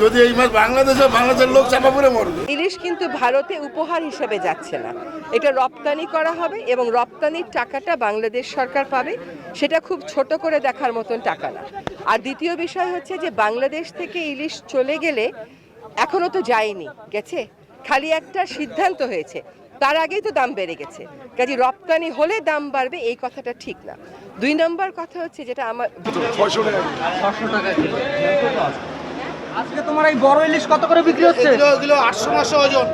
যদি এই মাছ বাংলাদেশে বাংলাদেশের লোক চাপা পড়ে মরবে। ইলিশ কিন্তু ভারতে উপহার হিসেবে যাচ্ছে না। এটা রপ্তানি করা হবে এবং রপ্তানির টাকাটা বাংলাদেশ সরকার পাবে। সেটা খুব ছোট করে দেখার মতন টাকা না। আর দ্বিতীয় বিষয় হচ্ছে যে, বাংলাদেশ থেকে ইলিশ চলে গেলে এখনও তো যায়নি, গেছে? খালি একটা সিদ্ধান্ত হয়েছে। তার আগেই তো দাম বেড়ে গেছে। কাজে রপ্তানি হলে দাম বাড়বে এই কথাটা ঠিক না। দুই নম্বর কথা হচ্ছে যেটা আমার টাকা আজকে তোমার এই বড় ইলিশ কত করে বিক্রি হচ্ছে? কিলো আটশো নশো ওজন।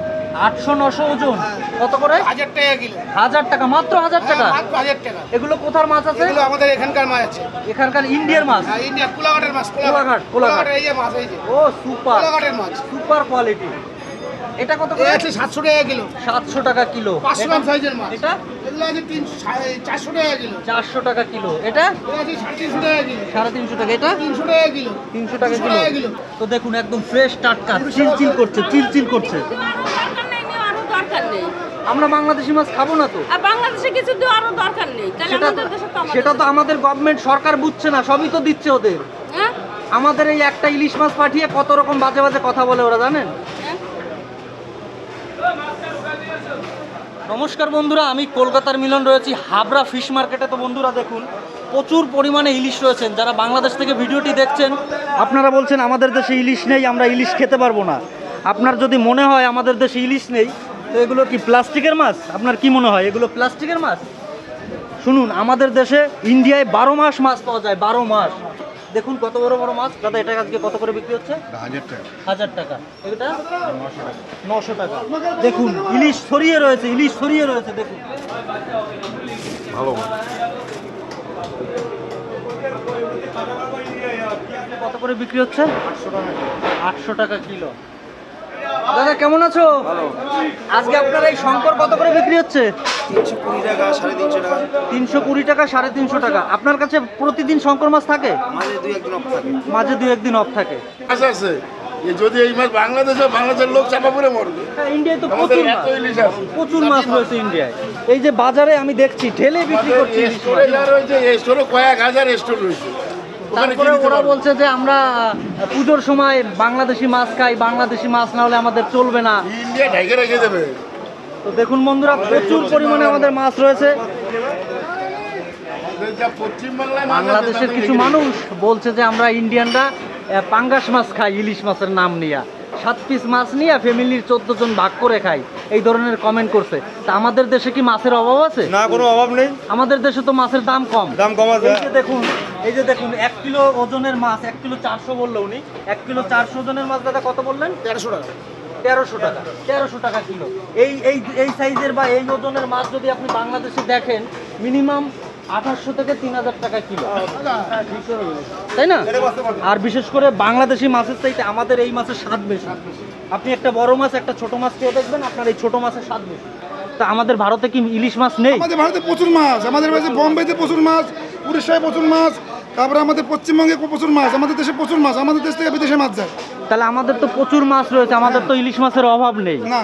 আটশো নশো ওজন। কত করে? হাজার টাকা কিলো। হাজার টাকা মাত্র হাজার টাকা? হ্যাঁ, মাত্র হাজার টাকা। এগুলো কোথার মাছ আছে? এগুলো আমাদের এখানকার মাছ আছে। এখানকার ইন্ডিয়ার মাছ? হ্যাঁ, ইন্ডিয়া কুলাঘাটের মাছ কুলাঘাট, কুলাঘাট। এই যে মাছ এই যে। ও সুপার। কুলাঘাটের মাছ। Super quality. এটা কত করে? আছে সাতশো টাকা কিলো। সাতশো টাকা কিলো। পাঁচশো গ্রাম সাইজের মাছ। এটা? এগুলো আছে তিনশো চারশো টাকা কিলো। চারশো টাকা কিলো। এটা? এটা আছে সাড়ে তিনশো টাকা কিলো। সাড়ে তিনশো টাকা। এটা? তিনশো টাকা কিলো। তিনশো টাকা 300 টাকা কিলো। কিলো। তো দেখুন একদম ফ্রেশ টাটকা চিলচিল করছে চিলচিল করছে। দরকার নেই নেওয়ারও দরকার নেই। আমরা বাংলাদেশি মাছ খাব না তো? আর বাংলাদেশে কিছু দেওয়ারও দরকার নেই। তাহলে সেটা আমাদের দেশে তো আমাদের সেটা তো আমাদের গভর্নমেন্ট সরকার বুঝছে না সবই তো দিচ্ছে ওদের। হ্যাঁ? আমাদের এই একটা ইলিশ মাছ পাঠিয়ে কত রকম বাজে বাজে কথা বলে ওরা জানেন? নমস্কার বন্ধুরা, আমি কলকাতার মিলন রয়েছি, হাবড়া ফিশ মার্কেটে তো বন্ধুরা, দেখুন, প্রচুর পরিমাণে ইলিশ রয়েছেন। যারা বাংলাদেশ থেকে ভিডিওটি দেখছেন, আপনারা বলছেন, আমাদের দেশে ইলিশ নেই, আমরা ইলিশ খেতে পারব না। আপনার যদি মনে হয়, আমাদের দেশে ইলিশ নেই, তো এগুলো কি প্লাস্টিকের মাছ? আপনার কি মনে হয়, এগুলো প্লাস্টিকের মাছ? শুনুন, আমাদের দেশে ইন্ডিয়ায় বারো মাস মাছ পাওয়া যায়, বারো মাস। দেখুন কত বড় বড় মাছ। দাদা এটা আজকে কত করে বিক্রি হচ্ছে? হাজার টাকা। এটা? নশো টাকা। দেখুন ইলিশ ছড়িয়ে রয়েছে ইলিশ ছড়িয়ে রয়েছে দেখুন। ভালো কত করে বিক্রি হচ্ছে? আটশো টাকা কিলো। দাদা কেমন আছো? আজকে আপনার এই শঙ্কর কত করে বিক্রি হচ্ছে? তিনশো কুড়ি টাকা সাড়ে তিনশো টাকা। তিনশো কুড়ি টাকা সাড়ে তিনশো টাকা। আপনার কাছে প্রতিদিন শঙ্কর মাছ থাকে? মাঝে দুই একদিন অফ থাকে। মাঝে দু একদিন অফ থাকে। মাছ আছে। যদি এই মাছ বাংলাদেশে বাংলাদেশের লোক চাপা পড়ে মরবে। হ্যাঁ ইন্ডিয়ায় তো প্রচুর মাছ। প্রচুর মাছ রয়েছে ইন্ডিয়ায়। এই যে বাজারে আমি দেখছি ঠেলে বিক্রি করছি স্টোরে কয়েক হাজার স্টোর রয়েছে। তারপরে ওরা বলছে যে আমরা পুজোর সময় বাংলাদেশি মাছ খাই বাংলাদেশি মাছ না হলে আমাদের চলবে না। ইন্ডিয়া ঢেকে রেখে দেবে। তো দেখুন বন্ধুরা প্রচুর পরিমাণে আমাদের মাছ রয়েছে। বাংলাদেশের কিছু মানুষ বলছে যে আমরা ইন্ডিয়ানরা পাঙ্গাস মাছ খাই ইলিশ মাছের নাম নিয়া। সাত পিস মাছ নিয়ে ফ্যামিলির চোদ্দ জন ভাগ করে খাই এই ধরনের কমেন্ট করছে। তা আমাদের দেশে কি মাছের অভাব আছে? না কোনো অভাব নেই। আমাদের দেশে তো মাছের দাম কম। দাম কম আছে। এই যে দেখুন এই যে দেখুন এক কিলো ওজনের মাছ এক কিলো চারশো বলল উনি। এক কিলো চারশো ওজনের মাছ দাদা কত বললেন? তেরোশো টাকা। তেরোশো টাকা তেরোশো টাকা কিলো। এই এই এই সাইজের বা এই ওজনের মাছ যদি আপনি বাংলাদেশে দেখেন, মিনিমাম আঠাশশো থেকে তিন হাজার টাকা কিলো। তাই না? আর বিশেষ করে বাংলাদেশি মাছের চাইতে আমাদের এই মাছের স্বাদ বেশি। আপনি একটা বড় মাছ, একটা ছোট মাছ খেয়ে দেখবেন, আপনার এই ছোট মাছের স্বাদ বেশি। তা আমাদের ভারতে কি ইলিশ মাছ নেই? আমাদের ভারতে প্রচুর মাছ, আমাদের কাছে প্রচুর মাছ, উড়িষ্যায় প্রচুর মাছ, তারপরে আমাদের পশ্চিমবঙ্গে প্রচুর মাছ, আমাদের দেশে প্রচুর মাছ, আমাদের দেশ থেকে বিদেশে মাছ যায়। তাহলে আমাদের তো প্রচুর মাছ রয়েছে আমাদের তো ইলিশ মাছের অভাব নেই। না।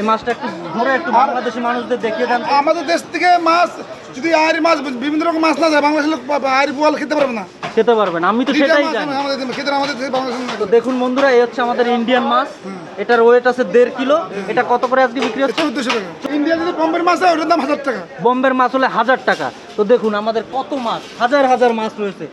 এই মাছটা একটু ধরে একটু বাংলাদেশি মানুষদের দেখিয়ে দেন। আমাদের দেশ থেকে মাছ যদি আয়ের মাছ বিভিন্ন রকম মাছ না যায় বাংলাদেশের লোক আয়ের বোয়াল খেতে পারবে না। খেতে পারবেন আমি তো সেটাই জানি। তো দেখুন বন্ধুরা এই হচ্ছে আমাদের ইন্ডিয়ান মাছ। এটার ওয়েট আছে দেড় কিলো। এটা কত করে আজকে বিক্রি হচ্ছে? চৌদ্দশো টাকা। ইন্ডিয়া যদি বোম্বের মাছ হয় ওটার দাম হাজার টাকা। বম্বের মাছ হলে হাজার টাকা। তো দেখুন আমাদের কত মাছ হাজার হাজার মাছ রয়েছে।